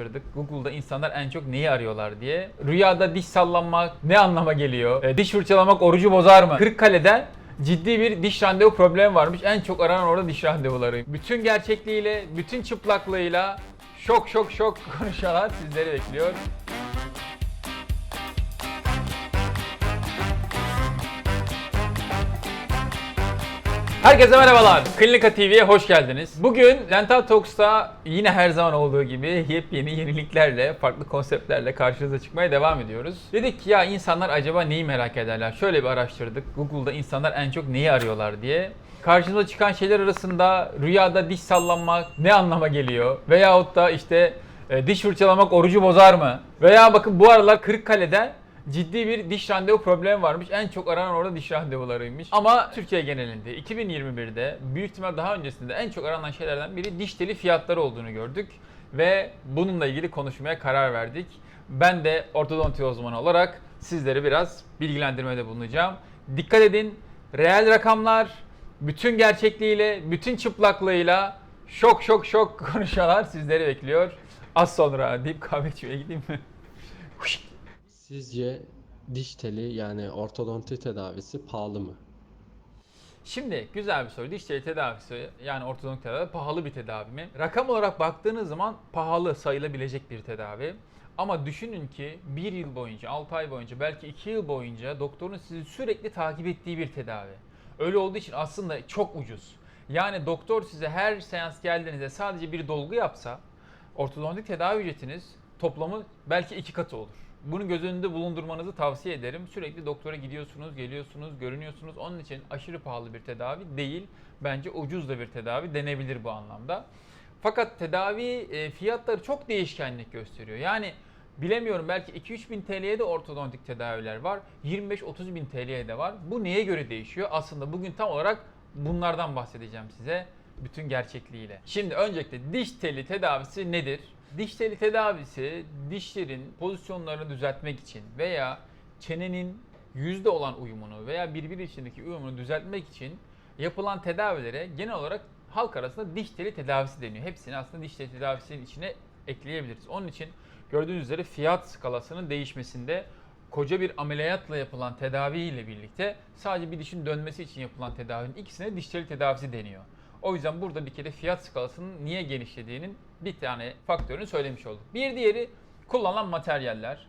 araştırdık. Google'da insanlar en çok neyi arıyorlar diye. Rüyada diş sallanmak ne anlama geliyor? E, diş fırçalamak orucu bozar mı? Kırıkkale'de ciddi bir diş randevu problemi varmış. En çok aranan orada diş randevuları. Bütün gerçekliğiyle, bütün çıplaklığıyla şok şok şok konuşmalar sizleri bekliyor. Herkese merhabalar. Klinika TV'ye hoş geldiniz. Bugün Dental Talks'ta yine her zaman olduğu gibi yepyeni yeniliklerle, farklı konseptlerle karşınıza çıkmaya devam ediyoruz. Dedik ki ya insanlar acaba neyi merak ederler? Şöyle bir araştırdık. Google'da insanlar en çok neyi arıyorlar diye. Karşımıza çıkan şeyler arasında rüyada diş sallanmak ne anlama geliyor? Veyahut da işte e, diş fırçalamak orucu bozar mı? Veya bakın bu aralar Kırıkkale'de ciddi bir diş randevu problemi varmış. En çok aranan orada diş randevularıymış. Ama Türkiye genelinde 2021'de büyük ihtimal daha öncesinde en çok aranan şeylerden biri diş teli fiyatları olduğunu gördük. Ve bununla ilgili konuşmaya karar verdik. Ben de ortodonti uzmanı olarak sizleri biraz bilgilendirmede bulunacağım. Dikkat edin, reel rakamlar bütün gerçekliğiyle, bütün çıplaklığıyla şok şok şok konuşmalar sizleri bekliyor. Az sonra deyip kahve içmeye gideyim mi? Sizce diş teli yani ortodonti tedavisi pahalı mı? Şimdi güzel bir soru. Diş teli tedavisi yani ortodontik tedavi pahalı bir tedavi mi? Rakam olarak baktığınız zaman pahalı sayılabilecek bir tedavi. Ama düşünün ki bir yıl boyunca, 6 ay boyunca, belki 2 yıl boyunca doktorun sizi sürekli takip ettiği bir tedavi. Öyle olduğu için aslında çok ucuz. Yani doktor size her seans geldiğinizde sadece bir dolgu yapsa ortodontik tedavi ücretiniz toplamı belki iki katı olur. Bunu göz önünde bulundurmanızı tavsiye ederim. Sürekli doktora gidiyorsunuz, geliyorsunuz, görünüyorsunuz. Onun için aşırı pahalı bir tedavi değil. Bence ucuz da bir tedavi denebilir bu anlamda. Fakat tedavi e, fiyatları çok değişkenlik gösteriyor. Yani bilemiyorum belki 2-3 bin TL'ye de ortodontik tedaviler var. 25-30 bin TL'ye de var. Bu neye göre değişiyor? Aslında bugün tam olarak bunlardan bahsedeceğim size bütün gerçekliğiyle. Şimdi öncelikle diş teli tedavisi nedir? Diş teli tedavisi dişlerin pozisyonlarını düzeltmek için veya çenenin yüzde olan uyumunu veya birbiri içindeki uyumunu düzeltmek için yapılan tedavilere genel olarak halk arasında diş teli tedavisi deniyor. Hepsini aslında diş teli tedavisinin içine ekleyebiliriz. Onun için gördüğünüz üzere fiyat skalasının değişmesinde koca bir ameliyatla yapılan tedavi ile birlikte sadece bir dişin dönmesi için yapılan tedavinin ikisine diş teli tedavisi deniyor. O yüzden burada bir kere fiyat skalasının niye genişlediğinin bir tane faktörünü söylemiş olduk. Bir diğeri kullanılan materyaller.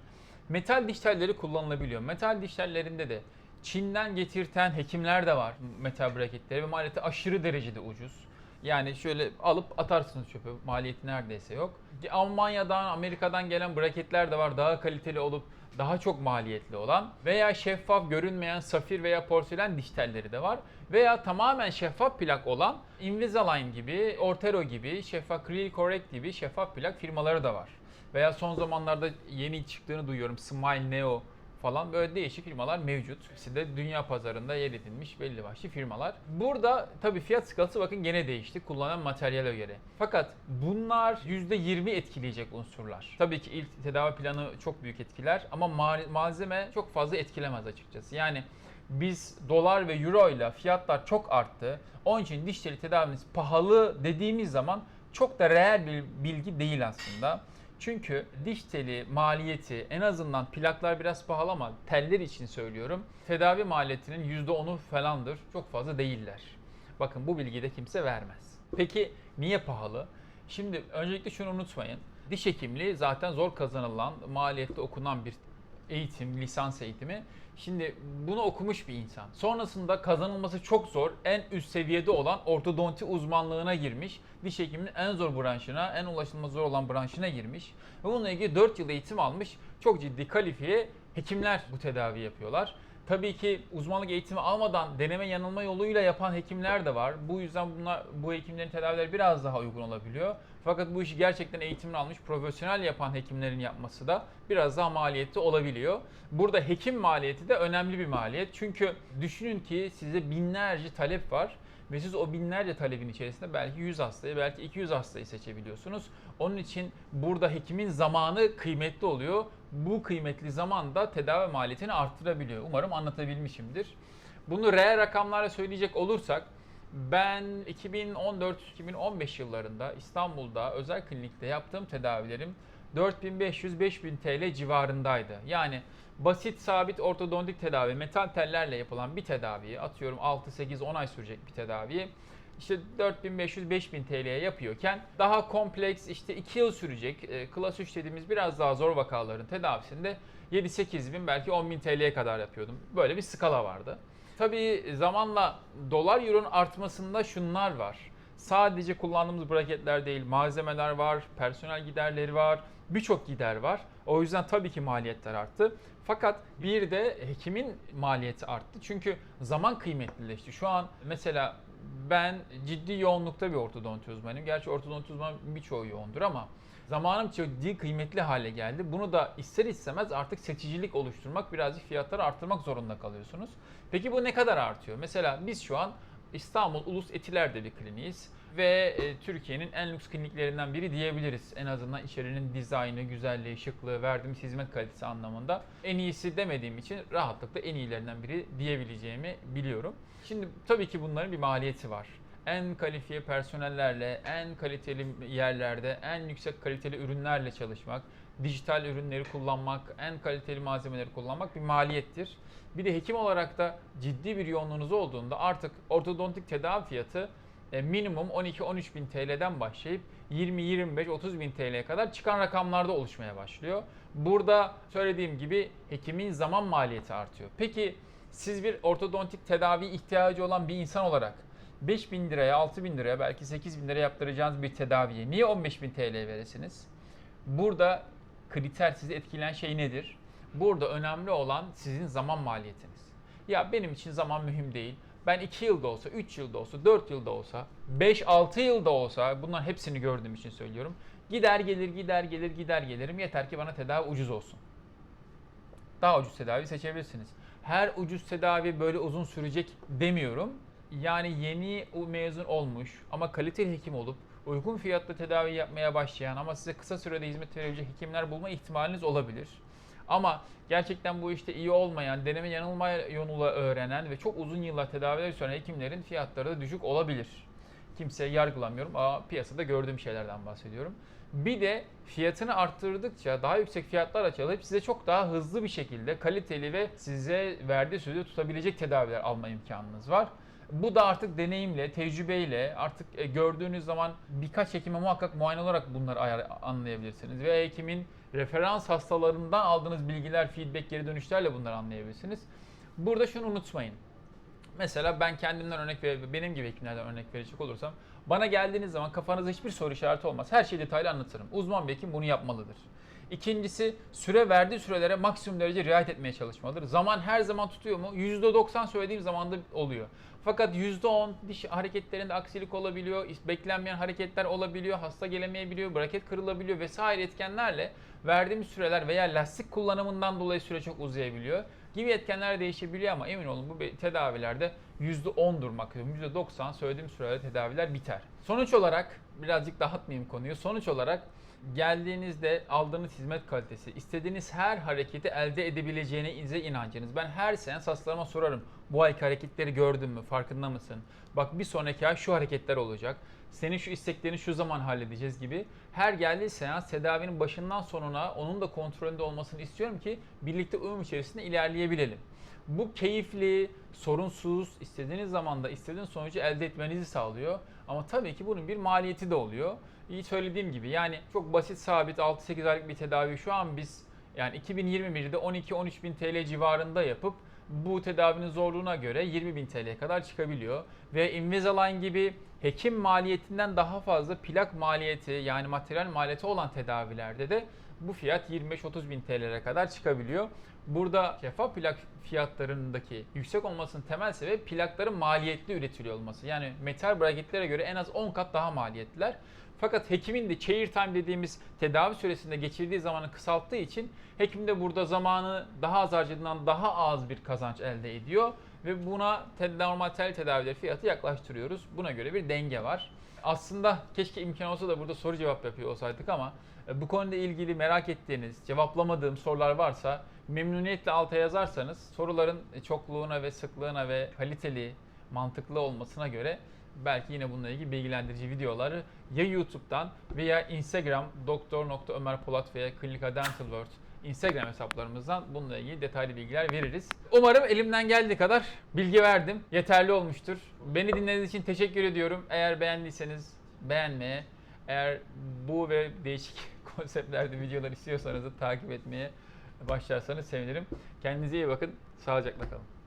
Metal diş telleri kullanılabiliyor. Metal diş tellerinde de Çin'den getirten hekimler de var metal braketleri ve maliyeti aşırı derecede ucuz. Yani şöyle alıp atarsınız çöpe. Maliyeti neredeyse yok. Almanya'dan, Amerika'dan gelen braketler de var. Daha kaliteli olup daha çok maliyetli olan veya şeffaf görünmeyen safir veya porselen diş telleri de var. Veya tamamen şeffaf plak olan Invisalign gibi, Ortero gibi, şeffaf Clear Correct gibi şeffaf plak firmaları da var. Veya son zamanlarda yeni çıktığını duyuyorum Smile Neo falan böyle değişik firmalar mevcut. Hepsi de dünya pazarında yer edinmiş belli başlı firmalar. Burada tabii fiyat skalası bakın gene değişti kullanılan materyale göre. Fakat bunlar %20 etkileyecek unsurlar. Tabii ki ilk tedavi planı çok büyük etkiler ama ma- malzeme çok fazla etkilemez açıkçası. Yani biz dolar ve euro ile fiyatlar çok arttı. Onun için diş teli tedaviniz pahalı dediğimiz zaman çok da reel bir bilgi değil aslında. Çünkü diş teli maliyeti en azından plaklar biraz pahalı ama teller için söylüyorum. Tedavi maliyetinin %10'u falandır. Çok fazla değiller. Bakın bu bilgiyi de kimse vermez. Peki niye pahalı? Şimdi öncelikle şunu unutmayın. Diş hekimliği zaten zor kazanılan, maliyette okunan bir eğitim, lisans eğitimi. Şimdi bunu okumuş bir insan. Sonrasında kazanılması çok zor, en üst seviyede olan ortodonti uzmanlığına girmiş. Diş hekiminin en zor branşına, en ulaşılması zor olan branşına girmiş. Ve bununla ilgili 4 yıl eğitim almış. Çok ciddi kalifiye hekimler bu tedavi yapıyorlar. Tabii ki uzmanlık eğitimi almadan deneme yanılma yoluyla yapan hekimler de var. Bu yüzden bunlar bu hekimlerin tedavileri biraz daha uygun olabiliyor. Fakat bu işi gerçekten eğitimini almış, profesyonel yapan hekimlerin yapması da biraz daha maliyetli olabiliyor. Burada hekim maliyeti de önemli bir maliyet. Çünkü düşünün ki size binlerce talep var ve siz o binlerce talebin içerisinde belki 100 hastayı, belki 200 hastayı seçebiliyorsunuz. Onun için burada hekimin zamanı kıymetli oluyor. Bu kıymetli zaman da tedavi maliyetini arttırabiliyor. Umarım anlatabilmişimdir. Bunu reel rakamlarla söyleyecek olursak Ben 2014-2015 yıllarında İstanbul'da özel klinikte yaptığım tedavilerim 4500-5000 TL civarındaydı. Yani basit sabit ortodontik tedavi, metal tellerle yapılan bir tedaviyi atıyorum 6-8-10 ay sürecek bir tedaviyi işte 4500-5000 TL'ye yapıyorken daha kompleks işte 2 yıl sürecek e, klas 3 dediğimiz biraz daha zor vakaların tedavisinde 7-8 bin belki 10 bin TL'ye kadar yapıyordum. Böyle bir skala vardı. Tabii zamanla dolar euronun artmasında şunlar var. Sadece kullandığımız braketler değil, malzemeler var, personel giderleri var, birçok gider var. O yüzden tabii ki maliyetler arttı. Fakat bir de hekimin maliyeti arttı. Çünkü zaman kıymetlileşti. Şu an mesela ben ciddi yoğunlukta bir ortodonti uzmanıyım. Gerçi ortodonti uzmanı birçoğu yoğundur ama zamanım çok ciddi kıymetli hale geldi. Bunu da ister istemez artık seçicilik oluşturmak, birazcık fiyatları arttırmak zorunda kalıyorsunuz. Peki bu ne kadar artıyor? Mesela biz şu an İstanbul Ulus Etiler'de bir kliniğiz ve e, Türkiye'nin en lüks kliniklerinden biri diyebiliriz. En azından içerinin dizaynı, güzelliği, şıklığı, verdiğimiz hizmet kalitesi anlamında. En iyisi demediğim için rahatlıkla en iyilerinden biri diyebileceğimi biliyorum. Şimdi tabii ki bunların bir maliyeti var. En kalifiye personellerle, en kaliteli yerlerde, en yüksek kaliteli ürünlerle çalışmak, dijital ürünleri kullanmak, en kaliteli malzemeleri kullanmak bir maliyettir. Bir de hekim olarak da ciddi bir yoğunluğunuz olduğunda artık ortodontik tedavi fiyatı e, minimum 12-13 bin TL'den başlayıp 20-25-30 bin TL'ye kadar çıkan rakamlarda oluşmaya başlıyor. Burada söylediğim gibi hekimin zaman maliyeti artıyor. Peki siz bir ortodontik tedavi ihtiyacı olan bir insan olarak 5 bin liraya, 6 bin liraya, belki 8 bin liraya yaptıracağınız bir tedaviye niye 15 bin TL veresiniz? Burada kriter sizi etkileyen şey nedir? Burada önemli olan sizin zaman maliyetiniz. Ya benim için zaman mühim değil. Ben 2 yılda olsa, 3 yılda olsa, 4 yılda olsa, 5-6 yılda olsa bunların hepsini gördüğüm için söylüyorum. Gider gelir, gider gelir, gider gelirim. Yeter ki bana tedavi ucuz olsun. Daha ucuz tedavi seçebilirsiniz. Her ucuz tedavi böyle uzun sürecek demiyorum. Yani yeni mezun olmuş ama kaliteli hekim olup uygun fiyatla tedavi yapmaya başlayan ama size kısa sürede hizmet verebilecek hekimler bulma ihtimaliniz olabilir. Ama gerçekten bu işte iyi olmayan, deneme yanılma yoluyla öğrenen ve çok uzun yıllar tedaviler süren hekimlerin fiyatları da düşük olabilir. Kimseyi yargılamıyorum ama piyasada gördüğüm şeylerden bahsediyorum. Bir de fiyatını arttırdıkça daha yüksek fiyatlar açılıp size çok daha hızlı bir şekilde kaliteli ve size verdiği sözü tutabilecek tedaviler alma imkanınız var. Bu da artık deneyimle, tecrübeyle artık e, gördüğünüz zaman birkaç hekime muhakkak muayene olarak bunları ayar, anlayabilirsiniz. Ve hekimin referans hastalarından aldığınız bilgiler, feedback, geri dönüşlerle bunları anlayabilirsiniz. Burada şunu unutmayın. Mesela ben kendimden örnek ve benim gibi hekimlerden örnek verecek olursam bana geldiğiniz zaman kafanızda hiçbir soru işareti olmaz. Her şeyi detaylı anlatırım. Uzman bir hekim bunu yapmalıdır. İkincisi süre verdiği sürelere maksimum derece riayet etmeye çalışmalıdır. Zaman her zaman tutuyor mu? %90 söylediğim zamanda oluyor. Fakat %10 diş hareketlerinde aksilik olabiliyor, beklenmeyen hareketler olabiliyor, hasta gelemeyebiliyor, braket kırılabiliyor vesaire etkenlerle verdiğimiz süreler veya lastik kullanımından dolayı süre çok uzayabiliyor gibi etkenler değişebiliyor ama emin olun bu tedavilerde %10 durmak %90 söylediğim sürede tedaviler biter. Sonuç olarak birazcık dağıtmayayım konuyu. Sonuç olarak geldiğinizde aldığınız hizmet kalitesi, istediğiniz her hareketi elde edebileceğinize inancınız. Ben her seans hastalarıma sorarım. Bu ayki hareketleri gördün mü? Farkında mısın? Bak bir sonraki ay şu hareketler olacak. Senin şu isteklerini şu zaman halledeceğiz gibi. Her geldiği seans tedavinin başından sonuna onun da kontrolünde olmasını istiyorum ki birlikte uyum içerisinde ilerleyebilelim. Bu keyifli, sorunsuz, istediğiniz zamanda istediğiniz sonucu elde etmenizi sağlıyor. Ama tabii ki bunun bir maliyeti de oluyor. İyi söylediğim gibi yani çok basit sabit 6-8 aylık bir tedavi şu an biz yani 2021'de 12-13 bin TL civarında yapıp bu tedavinin zorluğuna göre 20 bin TL'ye kadar çıkabiliyor. Ve Invisalign gibi hekim maliyetinden daha fazla plak maliyeti yani materyal maliyeti olan tedavilerde de bu fiyat 25-30 bin TL'lere kadar çıkabiliyor. Burada şeffaf plak fiyatlarındaki yüksek olmasının temel sebebi plakların maliyetli üretiliyor olması. Yani metal braketlere göre en az 10 kat daha maliyetliler. Fakat hekimin de chair time dediğimiz tedavi süresinde geçirdiği zamanı kısalttığı için hekim de burada zamanı daha az harcadığından daha az bir kazanç elde ediyor. Ve buna normal tel tedavileri fiyatı yaklaştırıyoruz. Buna göre bir denge var. Aslında keşke imkan olsa da burada soru cevap yapıyor olsaydık ama bu konuyla ilgili merak ettiğiniz, cevaplamadığım sorular varsa memnuniyetle alta yazarsanız soruların çokluğuna ve sıklığına ve kaliteli, mantıklı olmasına göre belki yine bununla ilgili bilgilendirici videoları ya YouTube'dan veya Instagram doktor.ömerpolat veya Klinika Dental World Instagram hesaplarımızdan bununla ilgili detaylı bilgiler veririz. Umarım elimden geldiği kadar bilgi verdim. Yeterli olmuştur. Beni dinlediğiniz için teşekkür ediyorum. Eğer beğendiyseniz beğenmeye, eğer bu ve değişik konseptlerde videolar istiyorsanız da takip etmeye başlarsanız sevinirim. Kendinize iyi bakın. Sağlıcakla kalın.